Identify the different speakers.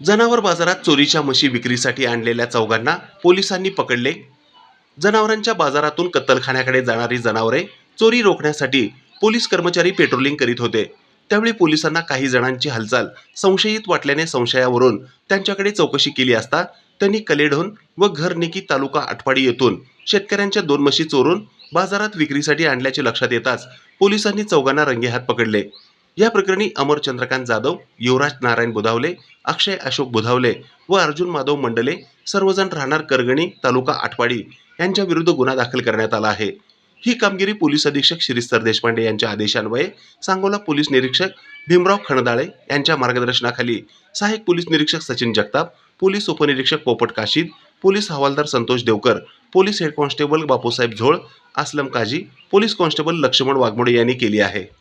Speaker 1: जनावर बाजारात चोरीच्या म्हशी विक्रीसाठी आणलेल्या चौघांना पोलिसांनी पकडले. जनावरांच्या बाजारातून कत्तलखान्याकडे जाणारी जनावरे चोरी रोखण्यासाठी पोलीस कर्मचारी पेट्रोलिंग करीत होते. त्यावेळी पोलिसांना काही जणांची हालचाल संशयित वाटल्याने संशयावरून त्यांच्याकडे चौकशी केली असता त्यांनी कलेढोन व घरनिकी तालुका आटपाडी येथून शेतकऱ्यांच्या दोन म्हशी चोरून बाजारात विक्रीसाठी आणल्याचे लक्षात येताच पोलिसांनी चौघांना रंगेहात पकडले. या प्रकरणी अमर चंद्रकांत जाधव युवराज नारायण बुधावले अक्षय अशोक बुधावले व अर्जुन माधव मंडले सर्वजण राहणार करगणी तालुका आठवाडी यांच्या विरुद्ध गुन्हा दाखल करण्यात आला आहे. ही कामगिरी पोलीस अधीक्षक श्रीस्तर देशपांडे यांच्या आदेशान्वये सांगोला पोलीस निरीक्षक भीमराव खणदाळे यांच्या मार्गदर्शनाखाली सहाय्यक पोलीस निरीक्षक सचिन जगताप पोलीस उपनिरीक्षक पोपट काशीद पोलीस हवालदार Santosh Devkar police head constable Bapusaheb Zol Aslam Kaji police constable Laxman Waghmode यांनी केली आहे.